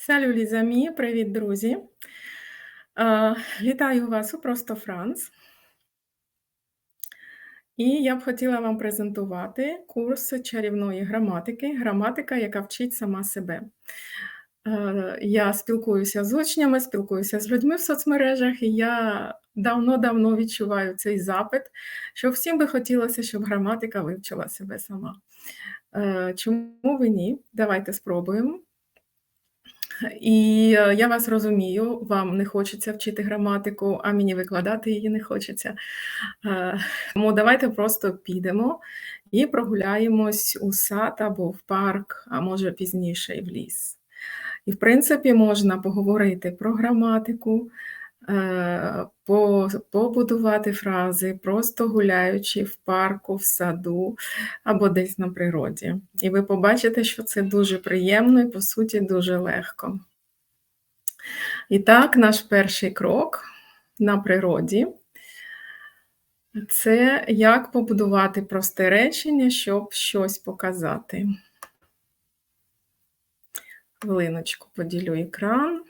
Салю, лізамі, привіт, друзі. Вітаю вас у Просто Франц. І я б хотіла вам презентувати курс чарівної граматики, граматика, яка вчить сама себе. Я спілкуюся з учнями, спілкуюся з людьми в соцмережах, і я давно-давно відчуваю цей запит, що всім би хотілося, щоб граматика вивчила себе сама. Чому ви ні? Давайте спробуємо. І е, я вас розумію, вам не хочеться вчити граматику, а мені викладати її не хочеться. Е, Тому давайте просто підемо і прогуляємось у сад або в парк, а може пізніше і в ліс. І, в принципі, можна поговорити про граматику, побудувати фрази, просто гуляючи в парку, в саду або десь на природі. І ви побачите, що це дуже приємно і, по суті, дуже легко. І так, наш перший крок на природі це як побудувати просте речення, щоб щось показати. Хвилиночку поділю екран.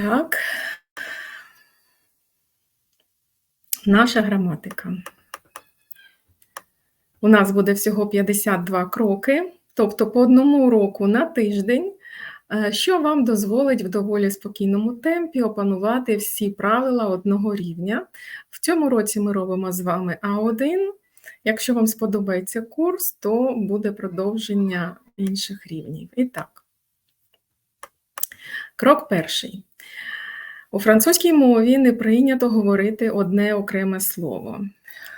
Так. Наша граматика. У нас буде всього 52 кроки, тобто по одному уроку на тиждень, е, що вам дозволить в доволі спокійному темпі опанувати всі правила одного рівня. В цьому році ми робимо з вами А1. Якщо вам сподобається курс, то буде продовження інших рівнів. І так, крок перший. У французькій мові не прийнято говорити одне окреме слово.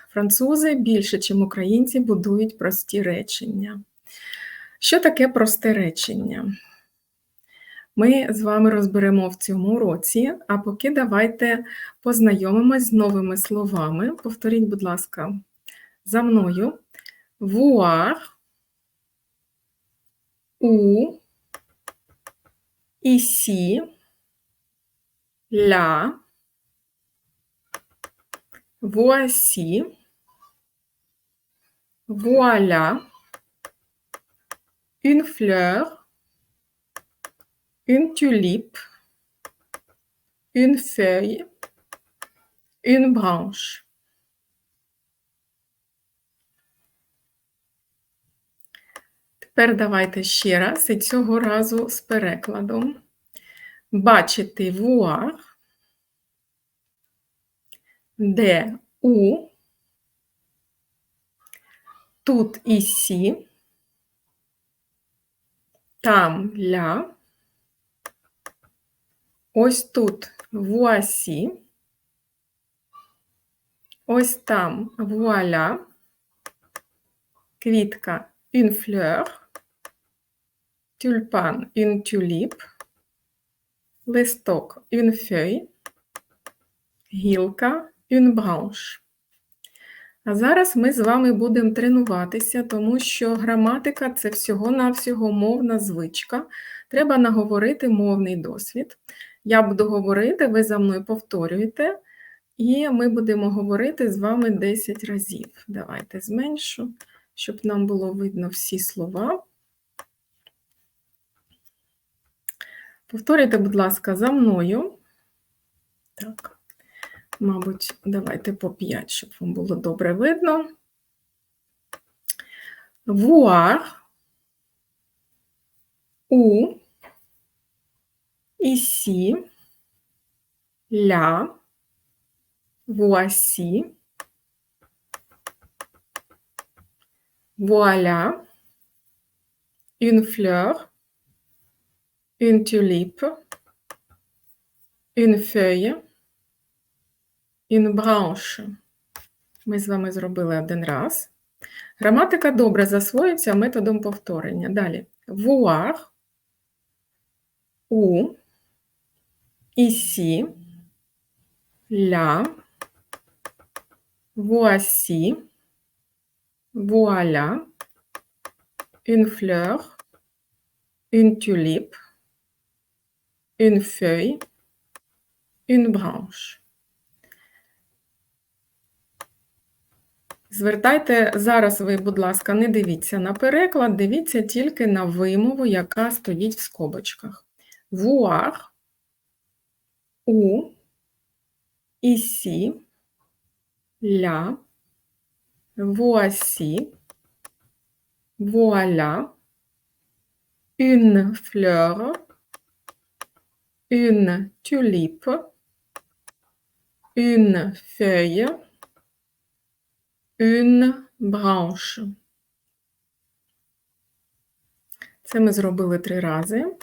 Французи більше, ніж українці, будують прості речення. Що таке просте речення? Ми з вами розберемо в цьому році, а поки давайте познайомимось з новими словами. Повторіть, будь ласка, за мною. Voir, у, ici, là, voici, voilà, une fleur, une tulipe, une feuille, une branche. Тепер давайте ще раз, і цього разу з перекладом. Бачити voir, де у, тут ici, там ля, ось тут voici, ось там voilà, квітка une fleur, тюльпан une tulipe, листок une feuille, гілка une branche. А зараз ми з вами будемо тренуватися, тому що граматика це всього-навсього мовна звичка. Треба наговорити мовний досвід. Я буду говорити, ви за мною повторюєте, і ми будемо говорити з вами 10 разів. Давайте зменшу, щоб нам було видно всі слова. Повторюйте, будь ласка, за мною. Так. Мабуть, давайте по 5, щоб вам було добре видно. Voir, у, ici, là, voici, voilà, une fleur, une tulipe, une feuille, une branche. Ми з вами зробили один раз. Граматика добре засвоюється методом повторення. Далі. Voir, у, ici, là, voici, voilà, une fleur, une tulipe, une feuille, une branche. Звертайте зараз ви, будь ласка, не дивіться на переклад, дивіться тільки на вимову, яка стоїть в скобочках. Voir, у, ici, là, voici, voilà, une fleur, une tulipe, une feuille, une branche. Це ми зробили три рази.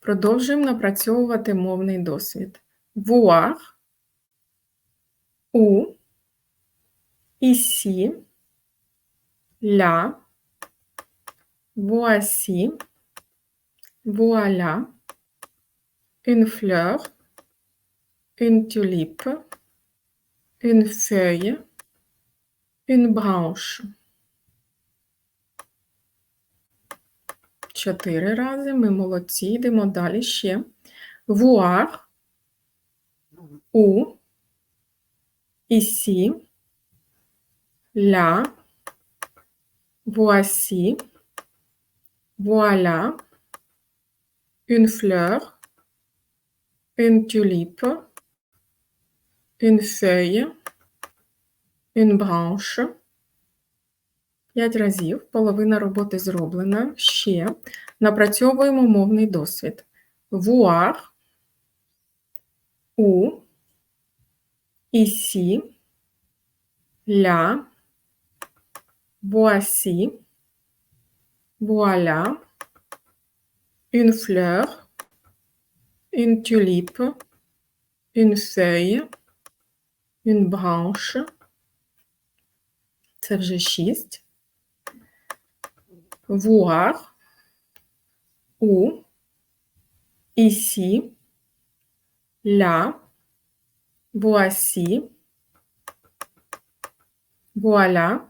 Продовжуємо напрацьовувати мовний досвід. Voir, у, ici, là, voici, voilà, une fleur, une tulipe, une feuille, une branche. Чотири рази. Ми молодці. Йдемо далі ще. Voir, у, ici, là, voici, voilà, une fleur, une tulipe, une feuille, une branche. П'ять разів, половина роботи зроблена. Ще напрацьовуємо мовний досвід. Voir, у, ici, là, voici, voilà, une fleur, une tulipe, une feuille, une branche. Це вже шість. Voir, où, ici, là, voici, voilà,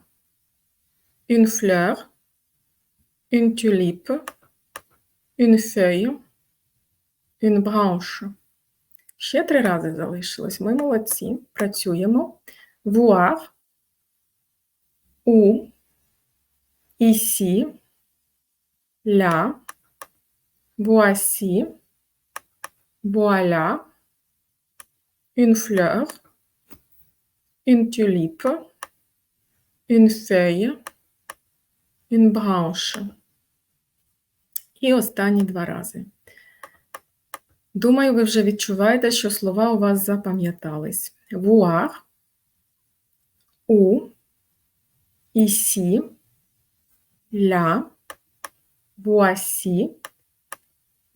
une fleur, une tulipe, une feuille, Une branche. Ще три рази залишилось. Ми молодці. Працюємо. Voir, où, ici, là, voici, voilà, une fleur, une tulipe, une feuille. І останні два рази. Думаю, ви вже відчуваєте, що слова у вас запам'ятались. Voir, у, ici, là, voici,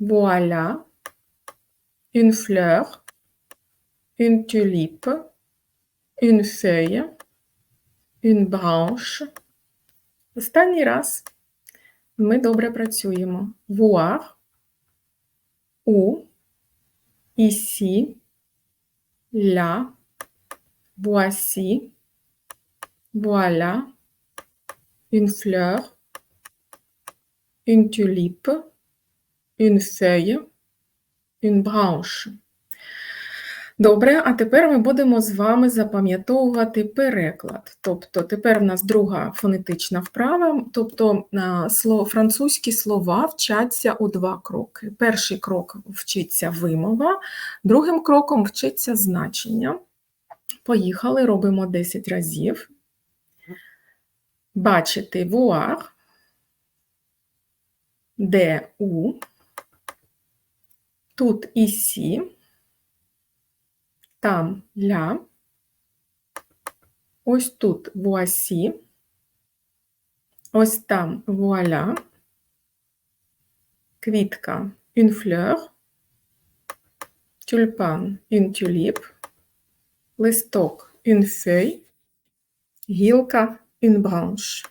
voilà, une fleur, une tulipe, une feuille, une branche. Останній раз ми добре працюємо. Voir, у, ici, là, voici, voilà, une fleur, une tulipe, une feuille, une branche. Добре, а тепер ми будемо з вами запам'ятовувати переклад. Тобто, тепер в нас друга фонетична вправа, тобто французькі слова вчаться у два кроки. Перший крок вчиться вимова, другим кроком вчиться значення. Поїхали, робимо 10 разів. Бачити voir, де у, тут ісі там ля, ось тут вуасі, ось там вуаля, квітка une fleur, тюльпан une tulipe, листок une feuille, гілка une branche.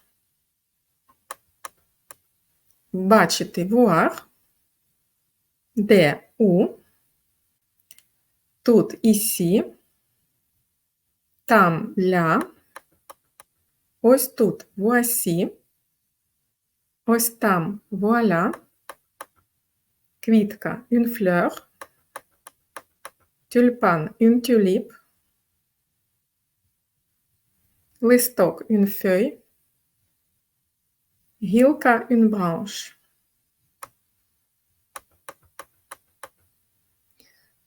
Бачити voir, де у, Тут ісі, там ля, ось тут вуасі, ось там вуаля, квітка une fleur, тюльпан une tulipe, листок une feuille, гілка une branche.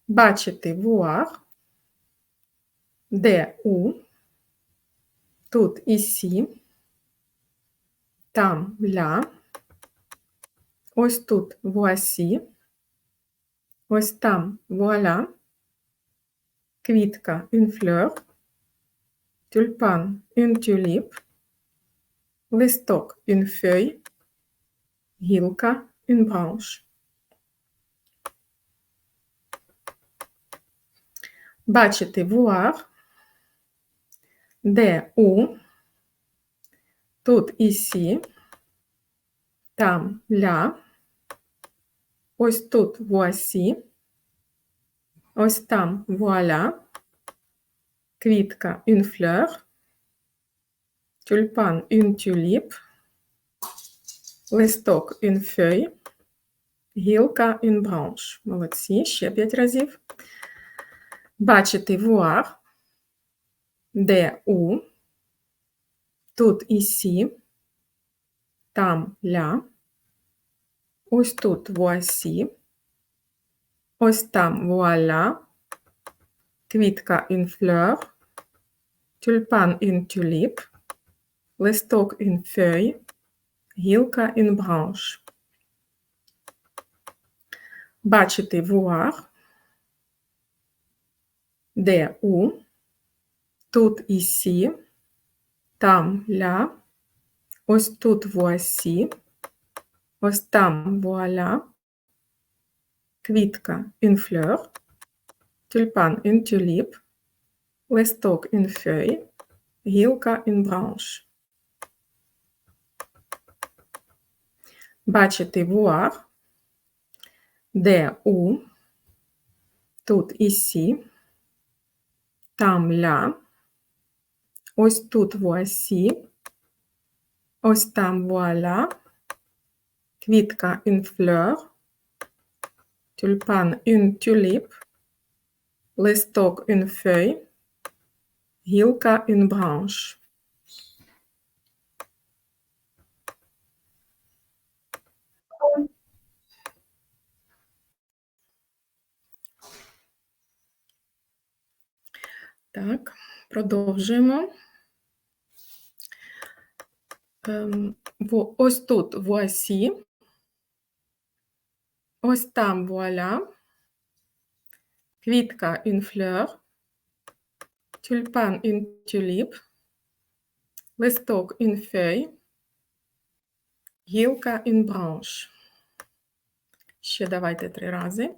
Бачити voir, де у, тут ici, там ля, ось тут voici, ось там voilà, квітка une fleur, тюльпан une tulipe, листок une feuille, гілка une branche. Бачити voir, де у, тут ici, там ля, ось тут voici, ось там voilà, квітка une fleur, тюльпан une tulipe, листок une feuille, гілка une branche. Молодці, ще п'ять разів. Бачити voir, де у, тут ici, там ля, ось тут voici, ось там voilà, квітка fleur, тюльпан une tulipe, листок une feuille, гілка une branche. Бачити voir, де у, тут ici, там ля, ось тут voici, ось там voilà, квітка une fleur, тюльпан une tulipe, листок une feuille, гілка une branche. Бачити voir, де у, тут ici, там ля, ось тут voici, ось там voilà, квітка une fleur, тюльпан une tulipe, листок une feuille, гілка une branche. Так, продовжуємо. Ем, ось тут voici, ось там voilà, квітка une fleur, тюльпан une tulipe, листок une feuille, гілка une branche. Ще давайте три рази.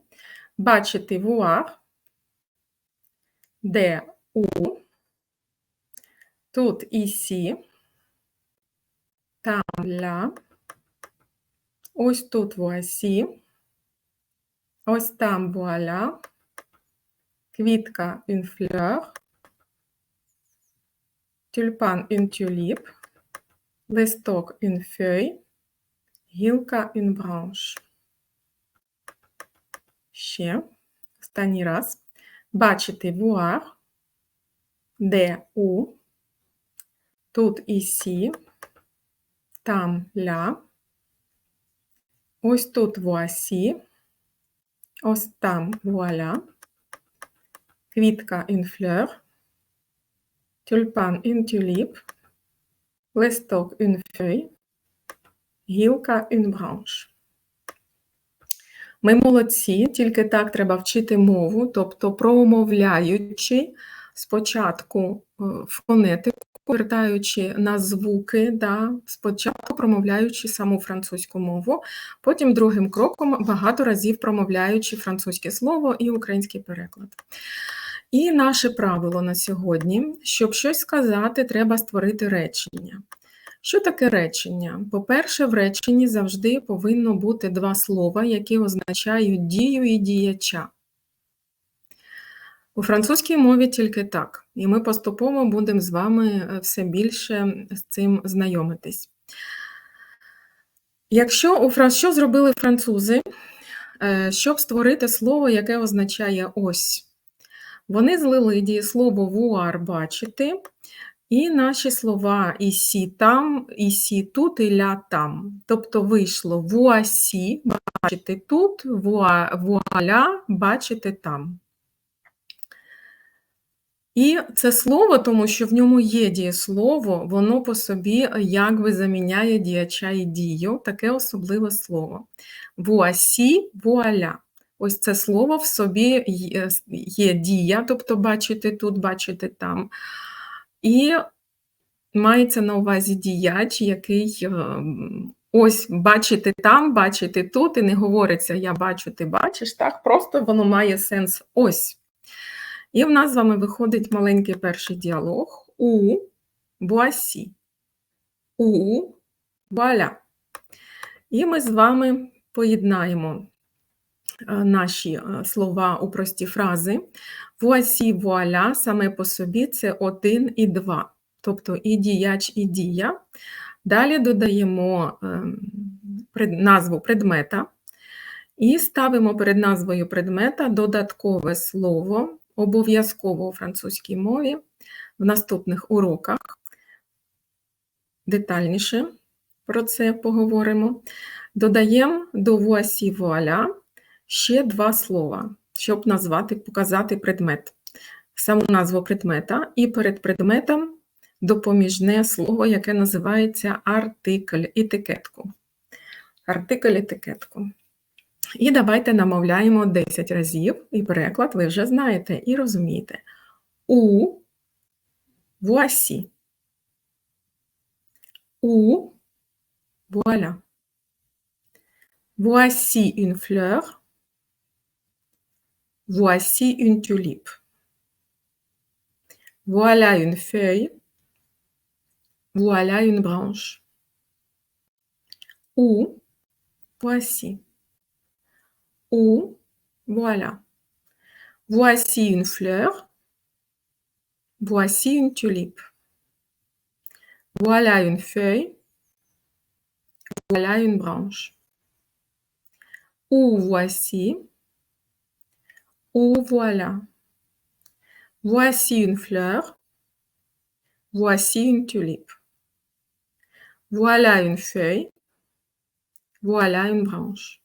Бачити voir, де у, тут ici, там ля, ось тут voici, ось там voilà, квітка fleur, тюльпан tulipe, листок feuille, гілка branche. Ще. Останній раз. Бачити voir, де у, тут ici, там ля, ось тут voici, ось там voilà, квітка fleur, тюльпан une tulipe, листок une feuille, гілка une branche. Ми молодці, тільки так треба вчити мову, тобто промовляючи спочатку е, фонетику, вертаючи на звуки, да, спочатку промовляючи саму французьку мову, потім другим кроком багато разів промовляючи французьке слово і український переклад. І наше правило на сьогодні: щоб щось сказати, треба створити речення. Що таке речення? По-перше, в реченні завжди повинно бути два слова, які означають дію і діяча. У французькій мові тільки так, і ми поступово будемо з вами е, все більше з цим знайомитись. Якщо у фран... Що зробили французи, е, щоб створити слово, яке означає ось? Вони злили дієслово voir бачити І наші слова ісі там, ісі тут і ля там. Тобто вийшло вуасі, бачите тут, вуа, вуаля, бачите там. І це слово, тому що в ньому є дієслово, воно по собі якби заміняє діяча і дію, таке особливе слово. Вуасі, вуаля. Ось це слово в собі є, є дія, тобто бачите тут, бачите там. І мається на увазі діяч, який ем, ось бачите там, бачите тут, і не говориться я бачу, ти бачиш. так, Просто воно має сенс ось. І в нас з вами виходить маленький перший діалог у буасі. У вуаля. І ми з вами поєднаємо е, наші е, слова у прості фрази. Вуасі, вуаля саме по собі це один і два, тобто і діяч, і дія. Далі додаємо ем, назву предмета і ставимо перед назвою предмета додаткове слово обов'язково у французькій мові в наступних уроках. Детальніше про це поговоримо. Додаємо до voici voilà ще два слова, щоб назвати, показати предмет, саму назву предмета, і перед предметом допоміжне слово, яке називається артикль, етикетку. Артикль етикетку. І давайте намовляємо 10 разів, і переклад ви вже знаєте і розумієте. У voici. У voilà. Voici une fleur. Voici une tulipe. Voilà une feuille. Voilà une branche. Ou voici. Ou voilà. Voici une fleur. Voici une tulipe. Voilà une feuille. Voilà une branche. Ou voici. Ou voilà. Voici une fleur. Voici une tulipe. Voilà une feuille. Voilà une branche.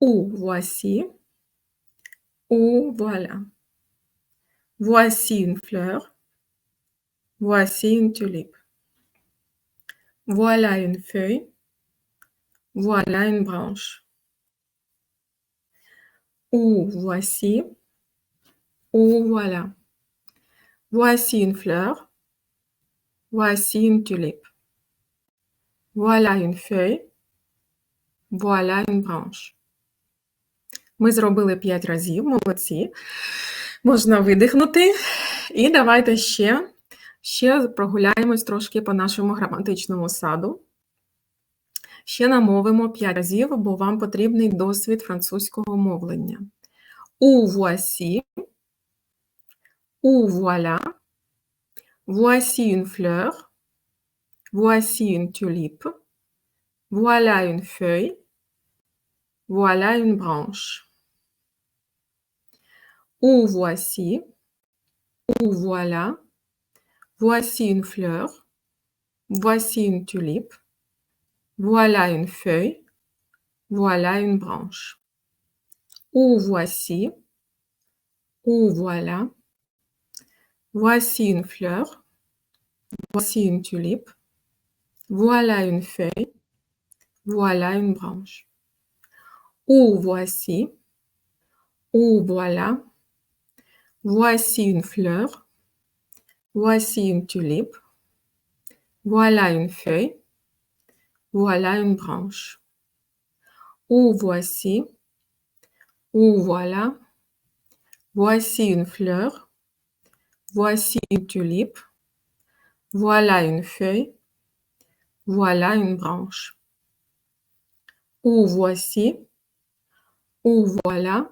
Ou voici. Ou voilà. Voici une fleur. Voici une tulipe. Voilà une feuille. Voilà une branche. Ou voici. Ou voilà. Voici une fleur. Voici une tulipe. Voilà une feuille. Voilà une branche. Ми зробили 5 разів, молодці. Можна видихнути. І давайте ще, ще прогуляємось трошки по нашому граматичному саду. Ще намовимо 5 разів, бо вам потрібний досвід французького мовлення. У voici, у voilà, voici une fleur, voici une tulipe, voilà une feuille, voilà une branche. Ou voici, ou voilà, voici une fleur, voici une tulipe, voilà une feuille, voilà une branche. Ou voici, ou voilà, voici une fleur, voici une tulipe, voilà une feuille, voilà une branche. Ou voici, ou voilà, Voici une fleur. Voici une tulipe. Voilà une feuille. Voilà une branche. Ou voici. Ou voilà. Voici une fleur. Voici une tulipe. Voilà une feuille. Voilà une branche. Ou voici. Ou voilà.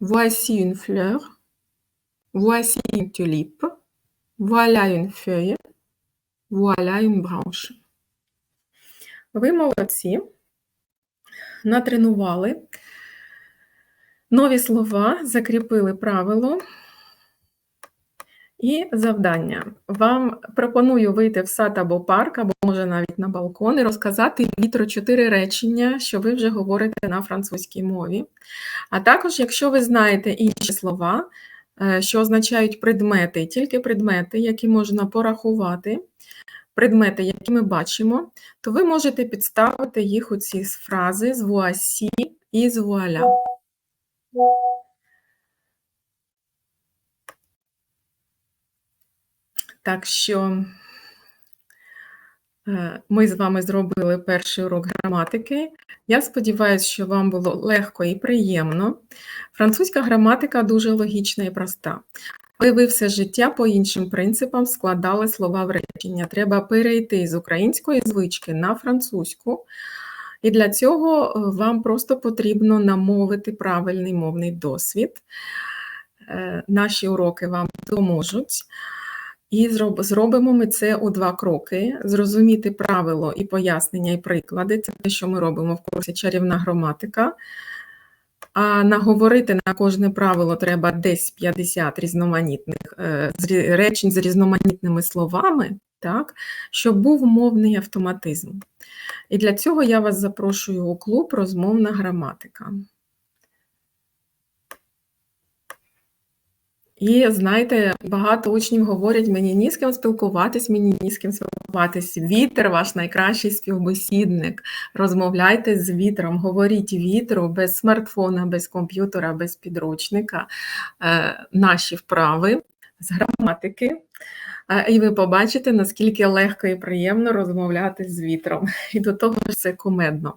Voici une fleur. Voici une tulipe. Voilà une feuille. Voilà une branche. Ви молодці. Натренували. Нові слова, закріпили правило. І завдання. Вам пропоную вийти в сад або парк, або може навіть на балкон і розказати вітро чотири речення, що ви вже говорите на французькій мові. А також, якщо ви знаєте інші слова, що означають предмети, тільки предмети, які можна порахувати, предмети, які ми бачимо, то ви можете підставити їх у ці фрази з voici і з voilà. Так що е, ми з вами зробили перший урок граматики. Я сподіваюся, що вам було легко і приємно. Французька граматика дуже логічна і проста. Але ви все життя по іншим принципам складали слова в речення. Треба перейти з української звички на французьку. І для цього е, вам просто потрібно намовити правильний мовний досвід. Е, наші уроки вам допоможуть. І зробимо ми це у два кроки: зрозуміти правило і пояснення, і приклади це те, що ми робимо в курсі чарівна граматика. А наговорити на кожне правило треба десь 50 різноманітних е, речень з різноманітними словами, так, щоб був мовний автоматизм. І для цього я вас запрошую у клуб Розмовна граматика. І знаєте, багато учнів говорять, мені ні з ким спілкуватись, мені ні з ким спілкуватись. Вітер ваш найкращий співбесідник. Розмовляйте з вітром, говоріть вітру без смартфона, без комп'ютера, без підручника. Е, наші вправи з граматики. Е, і ви побачите, наскільки легко і приємно розмовляти з вітром. І до того ж це кумедно.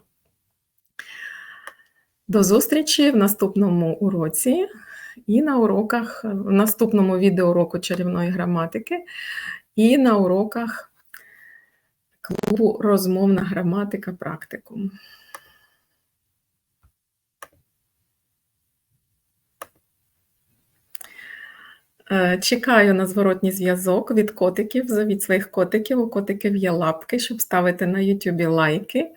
До зустрічі в наступному уроці і на уроках, в наступному відеоуроку чарівної граматики, і на уроках клубу Розмовна граматика практикум. Е, чекаю на зворотній зв'язок від котиків, від своїх котиків. У котиків є лапки, щоб ставити на Ютубі лайки.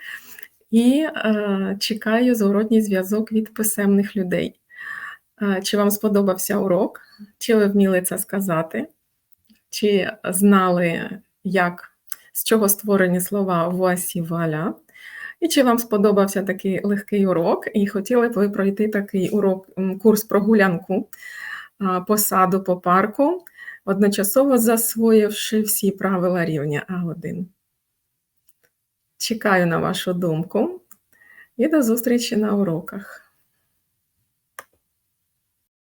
І е, чекаю зворотній зв'язок від писемних людей. Чи вам сподобався урок? Чи ви вміли це сказати? Чи знали, як, з чого створені слова «voici, voilà»? І чи вам сподобався такий легкий урок, і хотіли б ви пройти такий урок, курс прогулянку по саду, по парку, одночасово засвоївши всі правила рівня А1? Чекаю на вашу думку і до зустрічі на уроках.